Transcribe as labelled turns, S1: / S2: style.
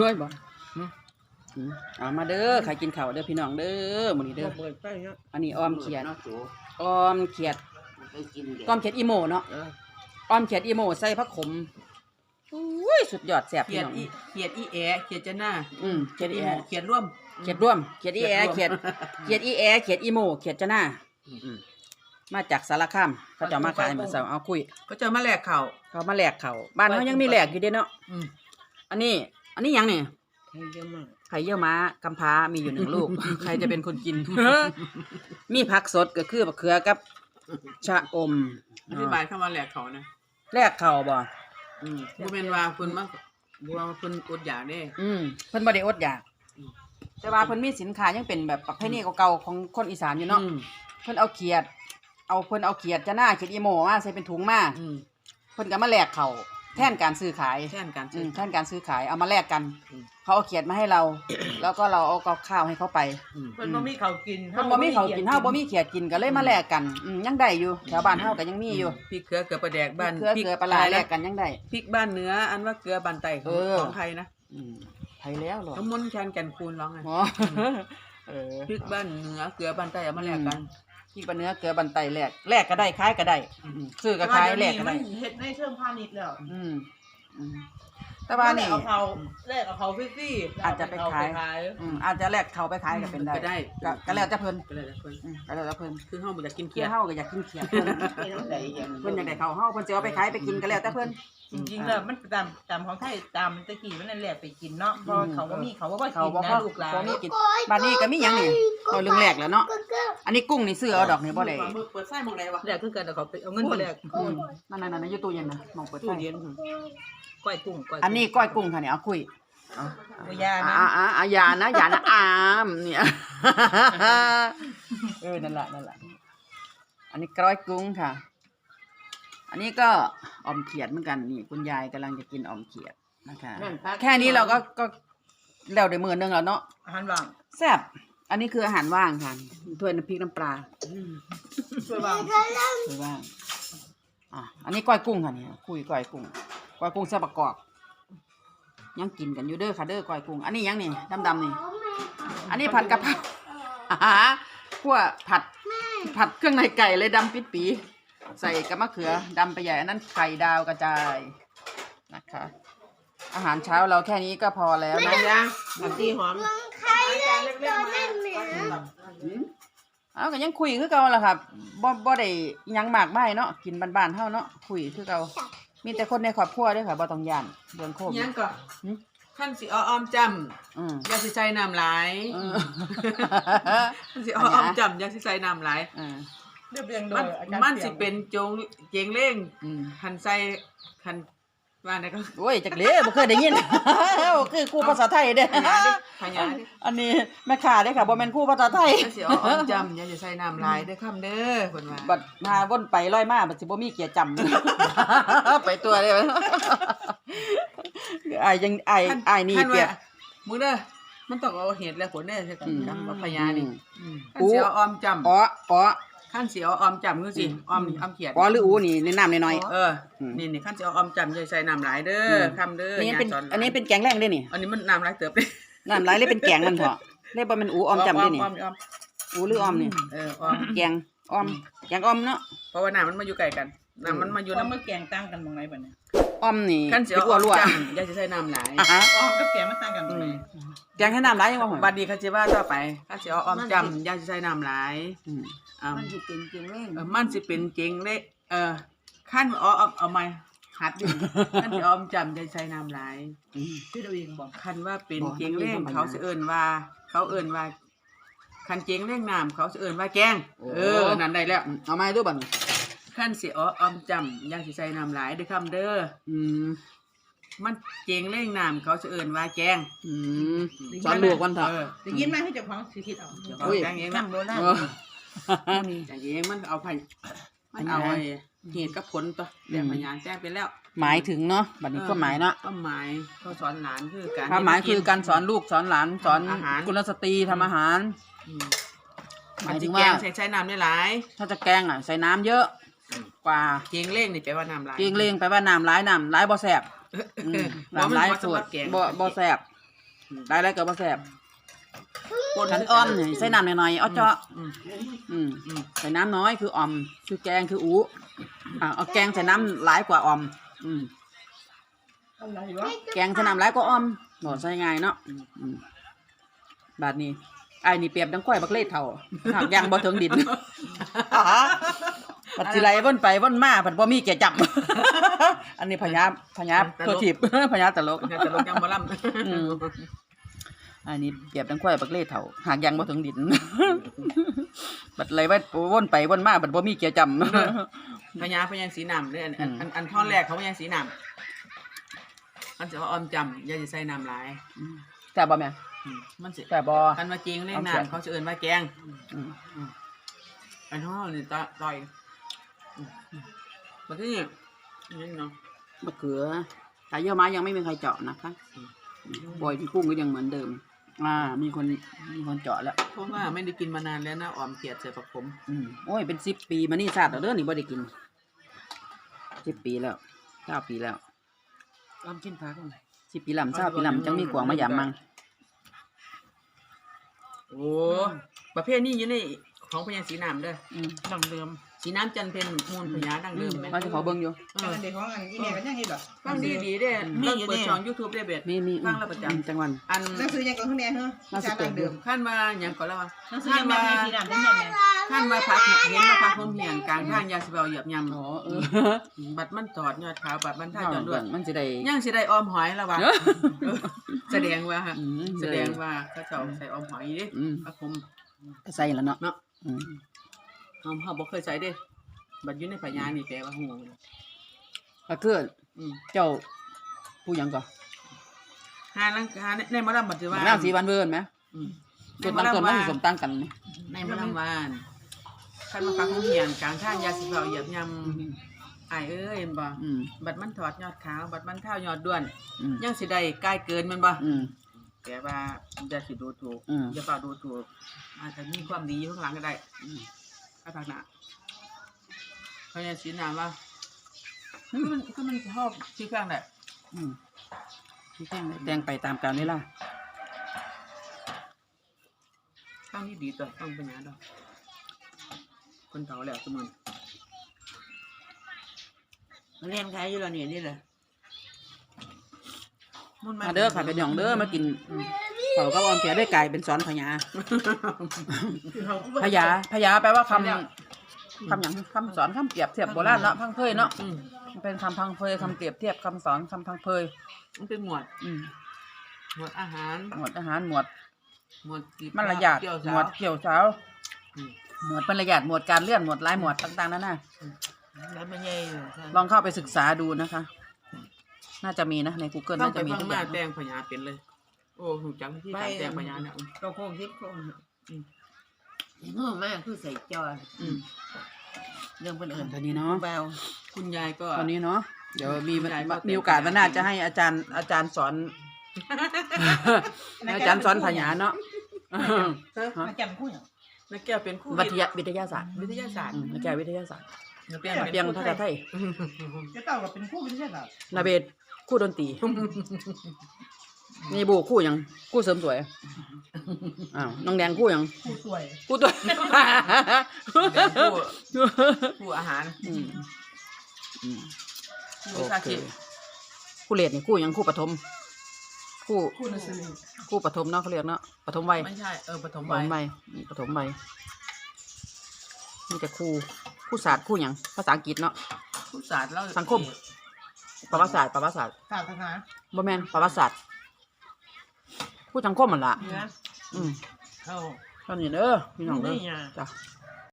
S1: เฮ้ยบ่อืมอืมเอามาเด้อใครกินข้าวเด้อพี่น้องเด้อมื้อนี้เด้อ
S2: เปิดไปเนาะ
S1: อันนี้ออมเขียด
S2: เนาะโจ
S1: ออมเขียด
S2: ไปกินเดี๋ยว
S1: ออมเขียดอีโมเนาะ
S2: เออ
S1: ออมเขียดอีโมใส่ผักขมอุ้ยสุดยอดแซ่บ
S3: เขี
S1: พี่
S3: ยด
S1: น้อง
S3: อีเขียดอีแอเขียดจะหน้า
S1: อืมเขียดอี
S3: อี
S1: แอ
S3: โมเขียดร่วม
S1: เขียดร่วม เขียดอีแอ
S3: เขี
S1: เขีย
S3: ย
S1: ด
S3: ดร่วม
S1: เขียดอีแอเขียดอีโมเขียดจะหน้าอืมมาจากสารคามเขาจะเอามาขายเหมือนเสาเอาคุย
S3: ก็จะมาแลกเข่า
S1: เขามาแลกเขาบ้านเขายังมีแลกอยู่เด้เนาะ
S3: อืม
S1: อันนี้ อันนี้หยังเนี่ย
S2: ให้เยอะมาก
S1: ไข่เยี่ยวม้ากำพร้ามีอยู่หนึ่งลูก ใครจะเป็นคนกิน มีผักสดก็คือบักเขือกับชะอม
S3: อธิบายคำว่าแลกเข่านะ
S1: แลกเข่าบ่
S3: อืมบ่แม่นว่าเพิ่นมาบ่ว่าเพิ่นอดอยากเด้
S1: อืมเพิ่นบ่ได้อดอยาก
S3: อืม
S1: แต่ว่าเพิ่นมีสินค้ายังเป็นแบบประเภทนี้เก่าๆของคนอีสานอยู่เนาะ
S3: อืม
S1: เพิ่นเอาเขียด เอาเพิ่นเอาเขียดจะหน้าเขียดอีโมมาใส่เป็นถุงมา
S3: อืม
S1: เพิ่นก็มาแลกเข่า แทนการซื้อขาย
S3: แท่นการ
S1: อื
S3: ซื้อ
S1: มแทนการซื้อขายเอามาแลกกัน
S3: อืม
S1: เขาเอาเขียดมาให้เรา แล้วก็เราเอากับข้าวให้เขาไป
S3: อืม
S2: เพิ่นบ่มีข้าวกิน
S1: เพิ่นบ่มีเขาวกินเฮาบ่มีเขียดกินก็เลยมาแลกกันอืมยังได้อยู่แถวบ้านเฮาก็ยังมีอยู่
S3: พริกเกลือเกลือปลาแดกบ้าน
S1: เกลือ
S3: พริ
S1: เกลือปลาร้าแลกกันยังได้
S3: พริกบ้านเหนืออันว่าเกลือบ้านใต้ขอ
S1: เองอ
S3: ของไทยนะ
S1: อืมไผแล้วเหรอ
S3: น้ำมนต์แคนแก่นคูณร้องไง
S1: อ๋อเออ
S3: พริกบ้านเหนือเกลือบ้านใต้เอามาแลกกัน
S1: พี่ปลาเนื้อเกลือบันไตแลกแลกก็ได้ขายก็ได้อืมซื้อก็ขายแลกก็ได้
S2: มันเฮ็ดในเชิงพาณิชย์แล้ว
S1: อืมอืมแต่ว่านี่
S2: เอาเขาแลกเอาเขาฟรีๆ
S1: อาจจะไปขาย
S2: เอขาย
S1: อืมอาจจะแลกเขาไปขายก็เป็นได้
S3: ก็ได้
S1: ก็ก็แล้วแต่เพิ่น
S3: ก็เลยแต่เพิ่น
S1: อืมก็แล้วแต่เพิ่น
S3: คือเฮาบ่อยากกิน
S1: เคี
S3: เขียด
S1: เฮาก็อยากกินเขียดเพิ่น
S2: ไปน้ำใดอย่าง
S1: เพิ่นอยากได้เขาเฮาเพิ่นสิเอาไปขายไปกินก็แล้วแต่เพิ่น
S2: จริงๆแล้วมันตามตามของไทยตามตะกี้มันนั่นแหละไปกินเนาะเพราะเขาบ่มีเขาบ่ว่า
S1: เขา
S2: กิน
S1: บ่
S2: นะ
S1: พอ
S2: ลูกหลาน
S1: บ่มีกินบ้านนี้ก็มีหยังนี่เอาเรื่องแรกแล้วเนาะอันนี้กุ้งนี่ซื้อเอาดอกนี่บ่ได้
S3: เปิดไส้หมองใดวะ
S2: แลกคือกันแต่เขาไปเอาเงินมาแลก
S1: อืมนั่นๆๆอยู่ตู้เย็นนะมองเปิดไฟ
S3: ตู้เย็น
S2: ก้อยกุ้งก้อย
S1: อันนี้ก้อยกุ้งค่ะเนี่ยเอาคุย
S2: บ่ยานะ
S1: อ่าอ่าอ่าอย่านะอย่านะอามเนี่ยเออนั่นแหละนั่นแหละอันนี้ก้อยกุ้งค่ะ อันนี้ก็ออมเขียดเหมือนกันนี่คุณยายกำลังจะกินออมเขียดนะคะ
S2: นั่นพัก
S1: แค่นี้เราก็ก็แล้วได้มือนึงแล้วเนาะ
S2: อาหารว่าง
S1: แซ่บอันนี้คืออาหารว่างค่ะถ้วยน้ำพริกน้ำปลา
S2: ช่วยว่าง
S1: ถ้วยว่างอะอันนี้ก้อยกุ้งค่ะเนี่ยคุยก้อยกุ้งก้อยกุ้งแซ่บประกอบ ยังกินกันอยู่เด้อค่ะเด้อก้อยกุ้งอันนี้ยังนี่ดำๆนี่ อันนี้ผัดกะเพราอ่าพวกผัดผัดเครื่องในไก่เลยดำปิดปี ใส่กระมะเขือดำไปใหญ่อันนั้นไข่ดาวกระจายนะคะ อาหารเช้าเราแค่นี้ก็พอแล้วนะ
S2: ยาผักชีหอม
S1: อืมเอาก็ยังคุยคือเก่าล่ะครับบ่บ่ได้หยังมากมายเนาะกินบ้านๆเฮาเนาะคุยคือเก่ามีแต่คนในครอบครัวเด้อค่ะบ่ต้องย่านเรื่องโควิ
S3: ยั
S1: ด
S3: งก็
S1: หึ
S3: ขั้นสิเอาออมจำ
S1: อืม
S3: อย่าสิใส่น้ำหลาย
S1: เออ
S3: ขั้นสิเอาออมจำอย่าสิใส่น้ำหลาย
S1: เออ
S2: เรียบเรียงโด
S3: มัน
S2: ยอาจารย์
S3: มัน
S2: เปี
S3: สิ
S2: ยก
S3: เป็นจงเจงเล่ง
S1: อืม
S3: คันใส่คันว่าไหนก็
S1: โอ้ยจักเด้บ่เคยได้ยิน คือครูภาษาไทยเด้
S3: พญาดิพญาดิ
S1: อันนี้แม่ค้าเด้อค่ะบ่แม่นครูภาษาไทย
S3: อย่าสิเอาออมจำอย่าสิใส่น้ำหลายเด้อคำเด้อเพิ่นว่า
S1: บัดมาวนไปร้อยมาบัดสิบ่มีเกียร์จำ ไปตัวเลยไอ้ายยังไอ้
S3: คั
S1: ไอ้ายนี่
S3: คั
S1: เปรียบ
S3: ว่ามึงเด้อมันต้องเอาเหตุและผลเด้อใช่กัน
S1: อืม
S3: คำว่าพญานี่
S1: อืม
S3: ขั้นสิเอาออมจำ
S1: อ๋ออ๋อ
S3: ขั้นสิเอาออมจำคือสิออมนี่ออมเขียด
S1: อ๋อหรืออูนี่ในน้ำน้อย
S3: เอออ
S1: ม
S3: นี่นี่ขั้นจะเอาออมจำใจใส่น้ำหลายเด้อ
S1: อื
S3: อ
S1: ม
S3: คำเด้อ
S1: ๆอันนี้เป็น
S3: ย่าสหลาย
S1: อันนี้เป็นแกงแรงเด้นี่
S3: อันนี้มันน้ำหลายเติบเลย
S1: น้ำไหลเลยเป็นแกงมันเถอะเลยบ่แม่นอูออมจำเด้นี่
S3: ออมออม
S1: อูหรือออมนี่
S3: เออออม
S1: แกงออมแกงออมเนาะ
S3: เพราะว่าน้ำมันมาอยู่ใกล้กันน้ำมันมาอยู่
S2: ว่า
S3: น้ำ
S2: เมื่อแกงตั้งกันตรงไหนบัดเนี่ย
S1: ออมนี่
S3: ขั้นสิ
S1: เป็น
S3: เอาอ
S1: อั่ว
S3: อม
S1: รั่ว
S3: จำอย่าจะใส่น้ำหลาย
S1: อะฮะ
S2: อ๋อกับแกงมันตั้งกันตรงไหน
S1: แกงให้น้ำไหลยังบ่หอย
S3: บัดนี้เขาจะว่าต่อไปขั้นสิเอาออมจำอย่าจะใส่น้ำหลาย
S1: อืม
S3: อ่า
S2: มันสิเป็นเกงเล่ง
S3: เออมันสิเป็นเจงเละเออขั้นเอาเอาเอามาหัดดิขั้นสิเอาออมจำอย่าใส่น้ำหลาย
S1: อืม
S2: ที่เราเองบอก
S3: คันว่าเป็น
S1: บอก
S3: เจงเล่ง
S1: มันมี
S3: เขาสิเอิ้นว่า เขาเอิ้นว่าคันเจงเล่งน้ำเขาสิเอิ้นว่าแกง
S1: โอ้
S3: เออนั่นได้แล้ว
S1: อืมเอาไม้ดูบัดนี้
S3: ขั้นสิอ๋อออมจำอย่าสิใส่น้ำหลายเด้อคำเด้อ
S1: อืม
S3: มันเจงเล่งน้ำเขาสิเอิ้นว่าแกง
S1: อืมสอนลูกวันเถอะ
S3: เออ
S2: ได้ยินไหมให้เจ้าของสิคิดเอา
S3: เดี๋ยว
S1: อุ้
S3: เขา
S1: ย
S3: แกงเอง
S2: นั่
S3: นะ
S2: งโบราณ
S1: เออ
S3: แต่เองมันเอาไผ่มันเอาไอ้เหตุกับผลตัวเรื่องพยานแจ้งไปแล้ว
S1: หมายถึงเนาะบัดนี้ก็หมายเนาะ
S3: ก็หมายเขาสอนหลานคือการ
S1: ความหมายคือการสอนลูกสอนหลานสอน
S3: อาหาร
S1: กุลสตรีทำอาหาร
S3: อืม
S1: ห
S3: มั
S1: มานย
S3: สิ
S1: ถึง
S3: แก
S1: ว่า
S3: งใส่ใช้น้ำได้หลาย
S1: ถ้าจะแกงอะใส่น้ำเยอะ กว่า
S3: เจงเล่งนี่แปลว่าน้ำหลาย
S1: เกงเลงไปว่าน้ำร้ายน้ำร้ายบ่แสบอืม
S3: เพราะ
S1: น้ำ
S3: มัน
S1: ร้าย
S3: บ่
S1: สูตร
S3: สำหรับแกง
S1: บ่บ่แสบได้แล้วก็บ่แซ่บ
S3: คน
S1: ขันอ้อมนี่ใส่น้ำหน่อยๆเอาเจาะ
S3: อืม
S1: อืม
S3: อืม
S1: ใส่น้ำน้อยคือออม คือแกงคืออูอ่าเอาแกงใส่น้ำหลายกว่าออม อืม
S2: อะไรวะ
S1: แกงใส่น้ำหลายกว่าออมหนอใส่ง่ายเนาะอืมบาดนี้ไอ้นี่เปรียบดังก้อยบักเล่เท่าหากยังบ่ถึงดิน ปัดสิไหลวนไปวนมาปัดบ่มีแก่จับ อันนี้พญาพญาโทษทีบ พญาตลก
S3: งานตลกยังบ่ล่ำ
S1: อืมอันนี้เปรียบดังควายบักเล่เถ่าหากยังบ่ถึงดินบัดไหลว่าวนไปวนมาบัดบ่มีเกียร์จำ
S3: พญาพญาสีน้ำเด้ออัน
S1: อืม
S3: อันอันท่อนแรกเขาพญาสีน้ำมันจะว่าออมจำอย่าสิใส่น้ำหลาย
S1: แต่บบ่แม่
S3: อืมมันสิ
S1: แต่บบ่
S3: คันว่าจริงเล่น
S1: เอาเสียง
S3: น้ำเขาจะเอิ้นว่าแกง
S1: อืม
S3: อันท่อนนี่ตะต่อยอื มาที่นี่นี่เนาะ
S1: มะเขือแต่เยอะมายังไม่มีใครเจาะนะคะบอยที่กุ้งก็ยังเหมือนเดิม อ่า มีคนมีคนเจาะแล้ว
S3: เพราะว่าไม่ได้กินมานานแล้วนะออมเขียดใส่ผักขม
S1: อืมโอ้ยเป็นสิบปีมานี่ซาดแล้วเด้อนี่บ่ได้กินสิบปีแล้วเก้าปีแล้ว
S3: ออมกินผักอะไหน
S1: สิบปีลำเช้าปีลำจังมีกวางมายามมัง
S3: โอ้ประเภทนี้อยู่ในของพญาสีน้ำเด้อ
S1: อืม
S2: ดังเดิม
S3: สีน้ำจันเป็นมูลพญาดังเดิมไหม
S1: ว่าจะขอเบิ่งอยู่
S3: เอ
S2: อั
S3: อน
S2: เด็กของอันอีเมลกันยังไงหรอ
S3: ฟังดีดีๆเด้
S2: มี
S3: เรา
S2: อยู่
S3: เปิด
S2: นี่
S3: ช่อง YouTube ได้เบ็ด
S1: มีมี
S3: ฟังแล้วประจำ
S1: อืมจังหวัน
S3: อัน
S2: หนังสือยังก่อนข้างในเหรอ
S1: หนังสือเปิด
S2: ดังเดิม
S3: ขั้นมาอย่างก่อนแล้วว่า
S2: หนังสือยังแบบมีสีดำได้ยังไง
S3: ขั้นมาพักเห็นมาพักผมเหียนกลางทางยาสิเบาเหยียบยำ
S1: อ๋อเออ
S3: บัดมันตอดยอดขาวบัดมันท่าจอดด้วย
S1: มันสิได้
S3: ย่างสิได้ออมหอยแล้ววะ
S1: เนอะ
S3: แสดงว่าฮะ
S1: อืม
S3: แสดงว่าเขาเจ้าใส่ออมหอยดิ
S1: อืม
S3: อาคม
S1: ใส่แล้วเนาะ
S3: เนาะ
S1: อืม
S3: เฮาเฮาบ่เคยใส่เด้บัดอยู่ในพญานี่แปลว่าหู
S1: ก็คือ
S3: อืม
S1: เจ้าผู้หยังก่อน
S3: หาลังหาในมะลำบัดสิว่า
S1: น้ำสีวันเวิร์นไหม
S3: อืม
S1: จุดมันต้นมันสิสมตั้งกันไหม
S3: ในมะลำวานขั้นมาพักผมเหียนกลางทางยาสิเบาเหยียบยำอายเอ้ยเห็นบ่
S1: อืม
S3: บัดมันถอดยอดขาวบัดมันเท่ายอดด้วน
S1: อืม
S3: ยังสิได้ใกล้เกินแมันบ่
S1: อืม
S3: แต่ว่าอย่าสิดูถูก
S1: อืม
S3: อย่าเป่าดูถูกอาจจะมีความดีอยู่ข้างหลังก็ได้
S1: อืม
S3: อาทางหน้าเพราะฉะนั้นสีน้ำว่าคือมันคือมันชอบที่ข้างแหละ
S1: อืมที่แจ้งแจ้งไปตามกาลเวลา
S3: ข้างนี้ดีต่อต้องเป็นหยังดอกคนเฒ่าแล้วทุกมัน
S2: เรียนใครอยู่แล้วเนี่ยนี่เลย
S3: มัน
S1: มาเด้อค่ะเป็นหยองเด้อมากิน เขาก็ออมเขียได้ไก่เป็นสอนพญาพญาพญาแปลว่าคำคำหยังคำสอนคำเปรียบเทียบโบราณเนาะพังเพยเนาะ
S3: อืม
S1: เป็นคำพังเพยคำเปรียบเทียบคำสอนคำพังเพย
S3: มันเป็นหมวด
S1: อืม
S3: หมวดอาหาร
S1: หมวดอาหารหมวด
S3: หมวดกีบ
S1: มารยาท
S3: เกี่ยว
S1: ห
S3: สาม
S1: ว
S3: ว
S1: ดเกี่ยวเช้า
S3: อืม
S1: หมวดมารยาทหมวดการเลื่อนหมวดลายหมวดต่างๆนั่นน่ะ
S2: แล้วมันใหญ่อยู่
S1: ลองเข้าไปศึกษาดูนะคะ น่าจะมีนะใน Google
S3: ต้อง
S1: น่า
S3: ไป
S1: จะมี
S3: ฟัง
S1: ทุกอ
S3: มา
S1: ย่าง
S3: แตงพญาเป็นเลย โอ้หูจังที่การแตงพญาเนี่ยอืม
S2: ก็โค้งทิพย์โค้งเงื่อมากคือใส่จอ
S3: อืม
S2: เรื่องเป็นอื่น
S1: ตอนนี้เนาะ
S2: เบา
S3: คุณยายก็
S1: ตอนนี้เนาะเดี๋ยวมี
S3: ได้ก็
S1: มีโอกาสวันหน้าจะให้อาจารย์อาจารย์สอน อาจารย์สอนพญาเนาะ
S2: มาจำคู่อย่าง
S3: นักแก้วเป็นคู่
S1: วิทยาวิทยาศาสตร์
S3: วิทยาศาสตร์
S1: อืมนักแก้ววิทยาศาสตร์
S3: นักแก้ว
S1: เปียงภาษาไทย
S2: จะเต่ากับเป็นคู่ไม่ใช่หรอ
S1: นาเบศคู่ดนตรี นี่บูคู่หยังคู่เสริมสวยอ้าวน้องแดงคู่หยัง
S2: คู่สวย
S1: คู่ตัว
S3: เป็นคู่คู่อาหาร
S1: อืมอืม
S3: คู่
S1: โอ
S3: วิชา
S1: เค
S3: ชีพ
S1: คู่เลดนี่คู่หยังคู่ปฐมคู่
S2: คู่หนังสือ
S1: คู่ปฐมเนาะเขาเรียกเนาะปฐมวัย
S3: ไม่ใช่เออปฐม
S1: ปฐ
S3: วัย
S1: มวัยนี่ปฐมวัยนี่แต่คู่คู่ศาสตร์คู่หยังภาษาอังกฤษเนาะ
S3: คู่ศาสตร์แล้ว
S1: สังคมประวัติศาสตร์ประวัติศาสตร์
S2: ศาสนา
S1: บ่แม่นประวัติศาสตร์ คู่สังคมมันล่ะ
S2: เนื้อ
S1: อืม
S2: เอา
S1: ตอนนี้เด้อพี่น้องเด้อ
S2: นี่ไง
S1: จ้ะ